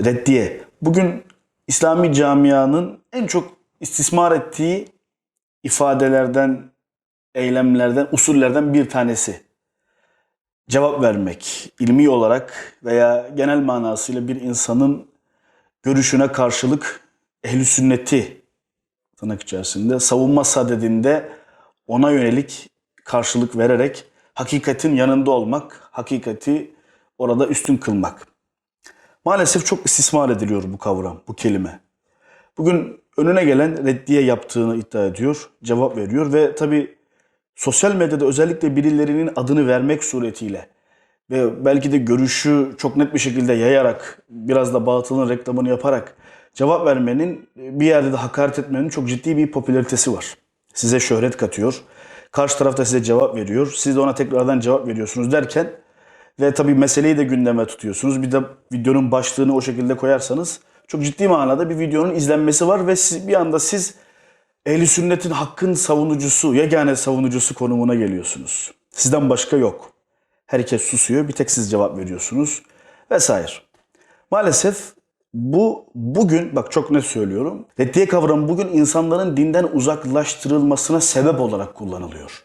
reddiye. Bugün İslami camianın en çok istismar ettiği ifadelerden, eylemlerden, usullerden bir tanesi. Cevap vermek, ilmi olarak veya genel manasıyla bir insanın görüşüne karşılık ehli sünneti tırnak içerisinde savunma sadedinde ona yönelik karşılık vererek hakikatin yanında olmak, hakikati orada üstün kılmak. Maalesef çok istismar ediliyor bu kavram, bu kelime. Bugün önüne gelen reddiye yaptığını iddia ediyor, cevap veriyor ve tabi sosyal medyada özellikle birilerinin adını vermek suretiyle ve belki de görüşü çok net bir şekilde yayarak, biraz da batılın reklamını yaparak cevap vermenin, bir yerde de hakaret etmenin çok ciddi bir popülaritesi var. Size şöhret katıyor. Karşı tarafta size cevap veriyor. Siz de ona tekrardan cevap veriyorsunuz derken ve tabii meseleyi de gündeme tutuyorsunuz. Bir de videonun başlığını o şekilde koyarsanız çok ciddi manada bir videonun izlenmesi var ve siz, bir anda siz ehli sünnetin hakkın savunucusu, yegane savunucusu konumuna geliyorsunuz. Sizden başka yok. Herkes susuyor, bir tek siz cevap veriyorsunuz vesaire. Maalesef bu bugün bak çok net söylüyorum. Reddiye kavramı bugün insanların dinden uzaklaştırılmasına sebep olarak kullanılıyor.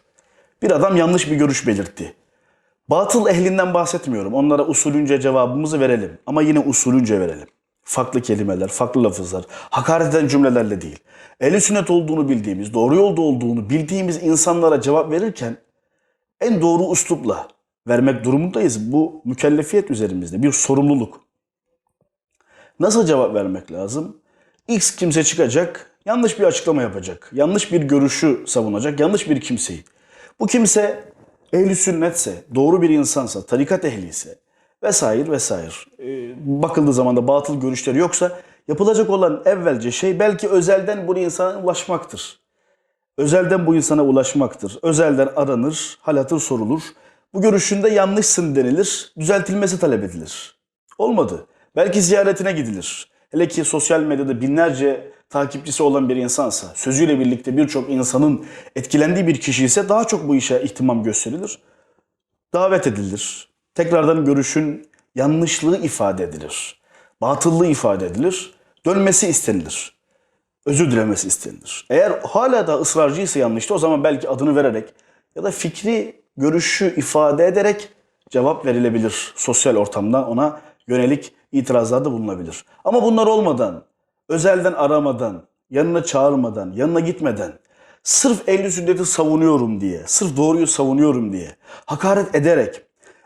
Bir adam yanlış bir görüş belirtti. Batıl ehlinden bahsetmiyorum. Onlara usulünce cevabımızı verelim. Ama yine usulünce verelim. Farklı kelimeler, farklı lafızlar, hakaret eden cümlelerle değil. Ehli sünnet olduğunu bildiğimiz, doğru yolda olduğunu bildiğimiz insanlara cevap verirken en doğru üslupla vermek durumundayız. Bu mükellefiyet üzerimizde bir sorumluluk. Nasıl cevap vermek lazım? X kimse çıkacak, yanlış bir açıklama yapacak. Yanlış bir görüşü savunacak, yanlış bir kimseyi. Bu kimse ehli sünnetse, doğru bir insansa, tarikat ehliyse vesaire vesaire. Ee, bakıldığı zaman da batıl görüşleri yoksa yapılacak olan evvelce şey belki özelden bu insana ulaşmaktır. Özelden bu insana ulaşmaktır. Özelden aranır, hal hatır sorulur. Bu görüşünde yanlışsın denilir, düzeltilmesi talep edilir. Olmadı. Belki ziyaretine gidilir. Hele ki sosyal medyada binlerce takipçisi olan bir insansa, sözüyle birlikte birçok insanın etkilendiği bir kişi ise daha çok bu işe ihtimam gösterilir. Davet edilir. Tekrardan görüşün yanlışlığı ifade edilir. Batıllığı ifade edilir. Dönmesi istenilir. Özür dilemesi istenilir. Eğer hala da ısrarcıysa yanlışta o zaman belki adını vererek ya da fikri görüşü ifade ederek cevap verilebilir. Sosyal ortamdan ona yönelik itirazlarda bulunabilir. Ama bunlar olmadan, özelden aramadan, yanına çağırmadan, yanına gitmeden, sırf ehli sünneti savunuyorum diye, sırf doğruyu savunuyorum diye, hakaret ederek,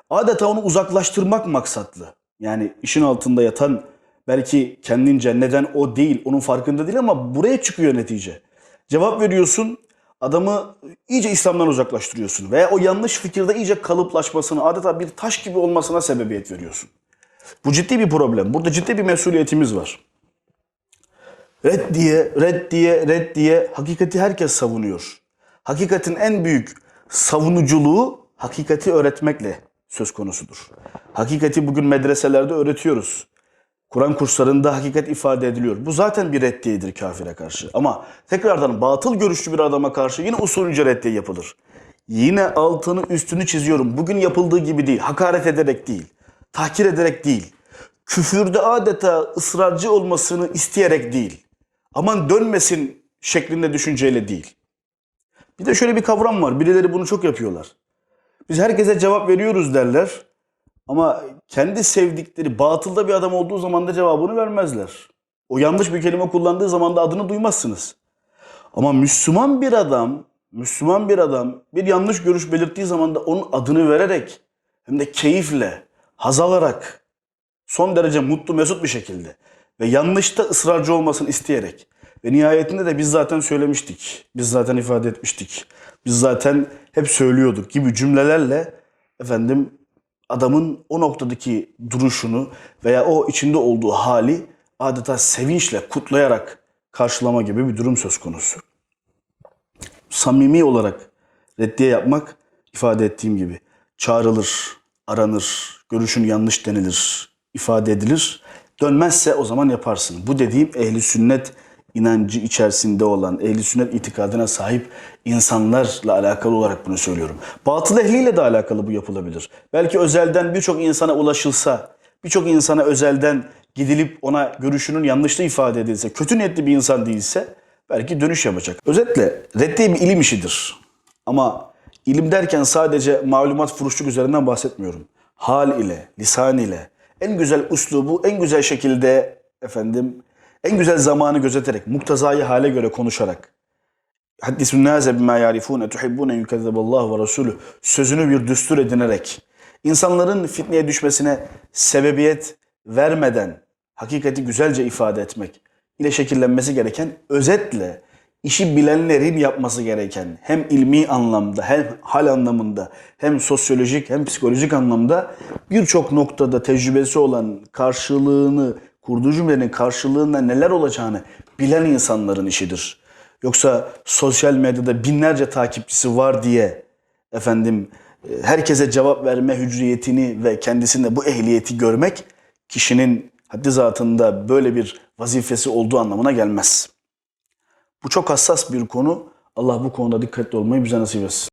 adeta onu uzaklaştırmak maksatlı. Yani işin altında yatan belki kendince neden o değil, onun farkında değil ama buraya çıkıyor netice. Cevap veriyorsun, adamı iyice İslam'dan uzaklaştırıyorsun veya o yanlış fikirde iyice kalıplaşmasına, adeta bir taş gibi olmasına sebebiyet veriyorsun. Bu ciddi bir problem. Burada ciddi bir mesuliyetimiz var. Red diye, red diye, red diye hakikati herkes savunuyor. Hakikatin en büyük savunuculuğu hakikati öğretmekle söz konusudur. Hakikati bugün medreselerde öğretiyoruz. Kur'an kurslarında hakikat ifade ediliyor. Bu zaten bir reddiyedir kafire karşı. Ama tekrardan batıl görüşlü bir adama karşı yine usulünce reddiye yapılır. Yine altını üstünü çiziyorum. Bugün yapıldığı gibi değil. Hakaret ederek değil. Tahkir ederek değil. Küfürde adeta ısrarcı olmasını isteyerek değil. Aman dönmesin şeklinde düşünceyle değil. Bir de şöyle bir kavram var. Birileri bunu çok yapıyorlar. Biz herkese cevap veriyoruz derler. Ama kendi sevdikleri batılda bir adam olduğu zaman da cevabını vermezler. O yanlış bir kelime kullandığı zaman da adını duymazsınız. Ama Müslüman bir adam, Müslüman bir adam bir yanlış görüş belirttiği zaman da onun adını vererek hem de keyifle, haz alarak, son derece mutlu mesut bir şekilde ve yanlışta ısrarcı olmasını isteyerek ve nihayetinde de biz zaten söylemiştik, biz zaten ifade etmiştik, biz zaten hep söylüyorduk gibi cümlelerle efendim adamın o noktadaki duruşunu veya o içinde olduğu hali adeta sevinçle kutlayarak karşılama gibi bir durum söz konusu. Samimi olarak reddiye yapmak ifade ettiğim gibi çağrılır, aranır, görüşün yanlış denilir, ifade edilir. Dönmezse o zaman yaparsın. Bu dediğim ehli sünnet inancı içerisinde olan, ehli sünnet itikadına sahip insanlarla alakalı olarak bunu söylüyorum. Batıl ehliyle de alakalı bu yapılabilir. Belki özelden birçok insana ulaşılsa, birçok insana özelden gidilip ona görüşünün yanlışlığı ifade edilse, kötü niyetli bir insan değilse belki dönüş yapacak. Özetle reddiye bir ilim işidir. Ama ilim derken sadece malumat furuşluk üzerinden bahsetmiyorum. Hal ile, lisan ile, en güzel uslubu, en güzel şekilde efendim, en güzel zamanı gözeterek, muktazayı hale göre konuşarak, Haddisun nâze bimâ yârifûne tuhibbûne yukezzeballahu ve rasûlü sözünü bir düstur edinerek insanların fitneye düşmesine sebebiyet vermeden hakikati güzelce ifade etmek ile şekillenmesi gereken özetle işi bilenlerin yapması gereken hem ilmi anlamda hem hal anlamında hem sosyolojik hem psikolojik anlamda birçok noktada tecrübesi olan karşılığını kurduğu cümlenin karşılığında neler olacağını bilen insanların işidir. Yoksa sosyal medyada binlerce takipçisi var diye efendim e, herkese cevap verme hücriyetini ve kendisinde bu ehliyeti görmek kişinin haddi zatında böyle bir vazifesi olduğu anlamına gelmez. Bu çok hassas bir konu. Allah bu konuda dikkatli olmayı bize nasip etsin.